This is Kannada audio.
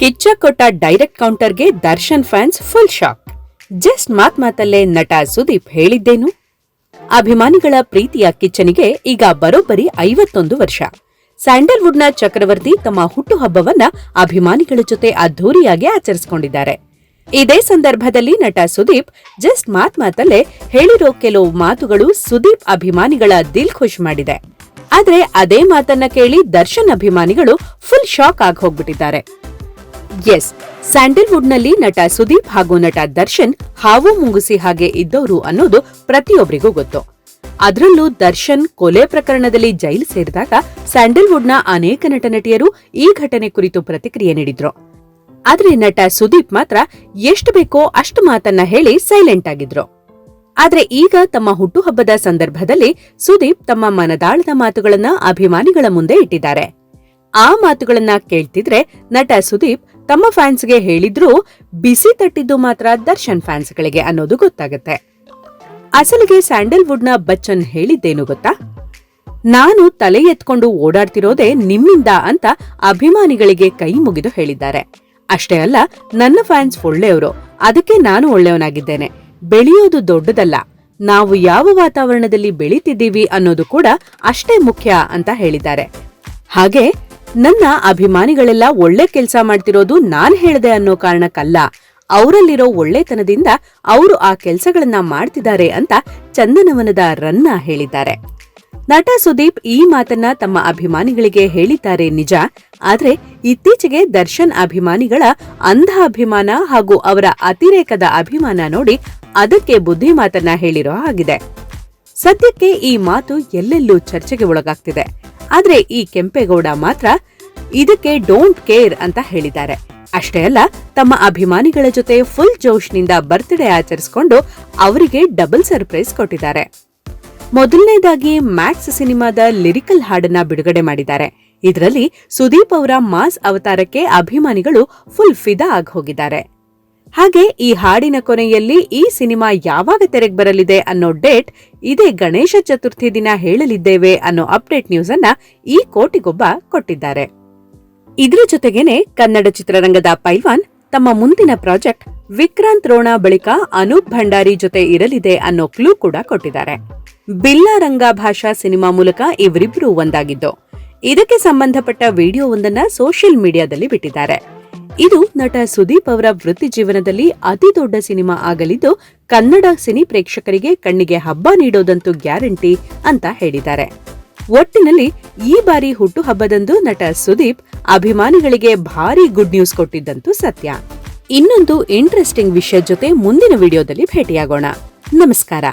ಕಿಚ್ಚ ಕೊಟ್ಟ direct ಕೌಂಟರ್ಗೆ Darshan fans full shock. Just ಮಾತ್ ಮಾತಲ್ಲೇ ನಟ ಸುದೀಪ್ ಹೇಳಿದ್ದೇನು? ಅಭಿಮಾನಿಗಳ ಪ್ರೀತಿಯ ಕಿಚ್ಚನಿಗೆ ಈಗ ಬರೋಬ್ಬರಿ ಐವತ್ತೊಂದು ವರ್ಷ. ಸ್ಯಾಂಡಲ್ವುಡ್ನ ಚಕ್ರವರ್ತಿ ತಮ್ಮ ಹುಟ್ಟುಹಬ್ಬವನ್ನ ಅಭಿಮಾನಿಗಳ ಜೊತೆ ಅದ್ಧೂರಿಯಾಗಿ ಆಚರಿಸಿಕೊಂಡಿದ್ದಾರೆ. ಇದೇ ಸಂದರ್ಭದಲ್ಲಿ ನಟ ಸುದೀಪ್ ಜಸ್ಟ್ ಮಾತ್ ಮಾತಲ್ಲೇ ಹೇಳಿರೋ ಕೆಲವು ಮಾತುಗಳು ಸುದೀಪ್ ಅಭಿಮಾನಿಗಳ ದಿಲ್ ಖುಷ್ ಮಾಡಿದೆ. ಆದ್ರೆ ಅದೇ ಮಾತನ್ನ ಕೇಳಿ ದರ್ಶನ್ ಅಭಿಮಾನಿಗಳು ಫುಲ್ ಶಾಕ್ ಆಗಿ ಹೋಗ್ಬಿಟ್ಟಿದ್ದಾರೆ. ಎಸ್, ಸ್ಯಾಂಡಲ್ವುಡ್ನಲ್ಲಿ ನಟ ಸುದೀಪ್ ಹಾಗೂ ನಟ ದರ್ಶನ್ ಹಾವು ಮುಂಗುಸಿ ಹಾಗೆ ಇದ್ದವರು ಅನ್ನೋದು ಪ್ರತಿಯೊಬ್ಬರಿಗೂ ಗೊತ್ತು. ಅದರಲ್ಲೂ ದರ್ಶನ್ ಕೊಲೆ ಪ್ರಕರಣದಲ್ಲಿ ಜೈಲು ಸೇರಿದಾಗ ಸ್ಯಾಂಡಲ್ವುಡ್ನ ಅನೇಕ ನಟ ನಟಿಯರು ಈ ಘಟನೆ ಕುರಿತು ಪ್ರತಿಕ್ರಿಯೆ ನೀಡಿದ್ರು. ಆದ್ರೆ ನಟ ಸುದೀಪ್ ಮಾತ್ರ ಎಷ್ಟು ಬೇಕೋ ಅಷ್ಟು ಮಾತನ್ನ ಹೇಳಿ ಸೈಲೆಂಟ್ ಆಗಿದ್ರು. ಆದ್ರೆ ಈಗ ತಮ್ಮ ಹುಟ್ಟುಹಬ್ಬದ ಸಂದರ್ಭದಲ್ಲಿ ಸುದೀಪ್ ತಮ್ಮ ಮನದಾಳದ ಮಾತುಗಳನ್ನ ಅಭಿಮಾನಿಗಳ ಮುಂದೆ ಇಟ್ಟಿದ್ದಾರೆ. ಆ ಮಾತುಗಳನ್ನ ಕೇಳ್ತಿದ್ರೆ ನಟ ಸುದೀಪ್ ತಮ್ಮ ಫ್ಯಾನ್ಸ್ಗೆ ಹೇಳಿದ್ರು ಬಿಸಿ ತಟ್ಟಿದ್ದು ಮಾತ್ರ ದರ್ಶನ್ ಫ್ಯಾನ್ಸ್ಗಳಿಗೆ ಅನ್ನೋದು ಗೊತ್ತಾಗುತ್ತೆ. ಅಸಲಿಗೆ ಸ್ಯಾಂಡಲ್ವುಡ್ನ ಬಚ್ಚನ್ ಹೇಳಿದ್ದೇನು ಗೊತ್ತಾ? ನಾನು ತಲೆ ಎತ್ಕೊಂಡು ಓಡಾಡ್ತಿರೋದೇ ನಿಮ್ಮಿಂದ ಅಂತ ಅಭಿಮಾನಿಗಳಿಗೆ ಕೈ ಮುಗಿದು ಹೇಳಿದ್ದಾರೆ. ಅಷ್ಟೇ ಅಲ್ಲ, ನನ್ನ ಫ್ಯಾನ್ಸ್ ಒಳ್ಳೆಯವರು, ಅದಕ್ಕೆ ನಾನು ಒಳ್ಳೆಯವನಾಗಿದ್ದೇನೆ. ಬೆಳೆಯೋದು ದೊಡ್ಡದಲ್ಲ. ನಾವು ಯಾವ ವಾತಾವರಣದಲ್ಲಿ ಬೆಳೀತಿದ್ದೀವಿ ಅನ್ನೋದು ಕೂಡ ಅಷ್ಟೇ ಮುಖ್ಯ ಅಂತ ಹೇಳಿದ್ದಾರೆ. ಹಾಗೆ ನನ್ನ ಅಭಿಮಾನಿಗಳೆಲ್ಲ ಒಳ್ಳೆ ಕೆಲಸ ಮಾಡ್ತಿರೋದು ನಾನ್ ಹೇಳ್ದೆ ಅನ್ನೋ ಕಾರಣಕ್ಕಲ್ಲ. ಅವರಲ್ಲಿರೋ ಒಳ್ಳೆತನದಿಂದ ಅವರು ಆ ಕೆಲಸಗಳನ್ನ ಮಾಡ್ತಿದ್ದಾರೆ ಅಂತ ಚಂದನವನದ ರನ್ನ ಹೇಳಿದ್ದಾರೆ. ನಟ ಸುದೀಪ್ ಈ ಮಾತನ್ನ ತಮ್ಮ ಅಭಿಮಾನಿಗಳಿಗೆ ಹೇಳಿದ್ದಾರೆ ನಿಜ. ಆದ್ರೆ ಇತ್ತೀಚೆಗೆ ದರ್ಶನ್ ಅಭಿಮಾನಿಗಳ ಅಂಧ ಅಭಿಮಾನ ಹಾಗೂ ಅವರ ಅತಿರೇಕದ ಅಭಿಮಾನ ನೋಡಿ ಅದಕ್ಕೆ ಬುದ್ಧಿ ಮಾತನ್ನ ಹೇಳಿರೋ ಆಗಿದೆ ಸದ್ಯಕ್ಕೆ ಈ ಮಾತು ಎಲ್ಲೆಲ್ಲೂ ಚರ್ಚೆಗೆ ಒಳಗಾಗ್ತಿದೆ. ಆದ್ರೆ ಈ ಕೆಂಪೇಗೌಡ ಮಾತ್ರ ಇದಕ್ಕೆ ಡೋಂಟ್ ಕೇರ್ ಅಂತ ಹೇಳಿದ್ದಾರೆ. ಅಷ್ಟೇ ಅಲ್ಲ, ತಮ್ಮ ಅಭಿಮಾನಿಗಳ ಜೊತೆ ಫುಲ್ ಜೋಶ್ನಿಂದ ಬರ್ತ್ಡೇ ಆಚರಿಸಿಕೊಂಡು ಅವರಿಗೆ ಡಬಲ್ ಸರ್ಪ್ರೈಸ್ ಕೊಟ್ಟಿದ್ದಾರೆ. ಮೊದಲನೇದಾಗಿ ಮ್ಯಾಕ್ಸ್ ಸಿನಿಮಾದ ಲಿರಿಕಲ್ ಹಾಡನ್ನ ಬಿಡುಗಡೆ ಮಾಡಿದ್ದಾರೆ. ಇದರಲ್ಲಿ ಸುದೀಪ್ ಅವರ ಮಾಸ್ ಅವತಾರಕ್ಕೆ ಅಭಿಮಾನಿಗಳು ಫುಲ್ ಫಿದಾ ಆಗಿ ಹೋಗಿದ್ದಾರೆ. ಹಾಗೆ ಈ ಹಾಡಿನ ಕೊನೆಯಲ್ಲಿ ಈ ಸಿನಿಮಾ ಯಾವಾಗ ತೆರೆಗೆ ಬರಲಿದೆ ಅನ್ನೋ ಡೇಟ್ ಇದೇ ಗಣೇಶ ಚತುರ್ಥಿ ದಿನ ಹೇಳಲಿದ್ದೇವೆ ಅನ್ನೋ ಅಪ್ಡೇಟ್ ನ್ಯೂಸ್ ಅನ್ನ ಈ ಕೋಟಿಗೊಬ್ಬ ಕೊಟ್ಟಿದ್ದಾರೆ. ಇದ್ರ ಜೊತೆಗೇನೆ ಕನ್ನಡ ಚಿತ್ರರಂಗದ ಪೈಲ್ವಾನ್ ತಮ್ಮ ಮುಂದಿನ ಪ್ರಾಜೆಕ್ಟ್ ವಿಕ್ರಾಂತ್ ರೋಣ ಬಳಿಕ ಅನೂಪ್ ಭಂಡಾರಿ ಜೊತೆ ಇರಲಿದೆ ಅನ್ನೋ ಕ್ಲೂ ಕೂಡ ಕೊಟ್ಟಿದ್ದಾರೆ. ಬಿಲ್ಲಾ ರಂಗ ಭಾಷಾ ಸಿನಿಮಾ ಮೂಲಕ ಇವರಿಬ್ರು ಒಂದಾಗಿದ್ದು. ಇದಕ್ಕೆ ಸಂಬಂಧಪಟ್ಟ ವಿಡಿಯೋ ಒಂದನ್ನ ಸೋಷಿಯಲ್ ಮೀಡಿಯಾದಲ್ಲಿ ಬಿಟ್ಟಿದ್ದಾರೆ. ಇದು ನಟ ಸುದೀಪ್ ಅವರ ವೃತ್ತಿ ಜೀವನದಲ್ಲಿ ಅತಿ ದೊಡ್ಡ ಸಿನಿಮಾ ಆಗಲಿದ್ದು ಕನ್ನಡ ಸಿನಿ ಪ್ರೇಕ್ಷಕರಿಗೆ ಕಣ್ಣಿಗೆ ಹಬ್ಬ ನೀಡೋದಂತೂ ಗ್ಯಾರಂಟಿ ಅಂತ ಹೇಳಿದ್ದಾರೆ. ಒಟ್ಟಿನಲ್ಲಿ ಈ ಬಾರಿ ಹುಟ್ಟುಹಬ್ಬದಂದು ನಟ ಸುದೀಪ್ ಅಭಿಮಾನಿಗಳಿಗೆ ಭಾರಿ ಗುಡ್ ನ್ಯೂಸ್ ಕೊಟ್ಟಿದ್ದಂತೂ ಸತ್ಯ. ಇನ್ನೊಂದು ಇಂಟ್ರೆಸ್ಟಿಂಗ್ ವಿಷಯ ಜೊತೆ ಮುಂದಿನ ವಿಡಿಯೋದಲ್ಲಿ ಭೇಟಿಯಾಗೋಣ. ನಮಸ್ಕಾರ.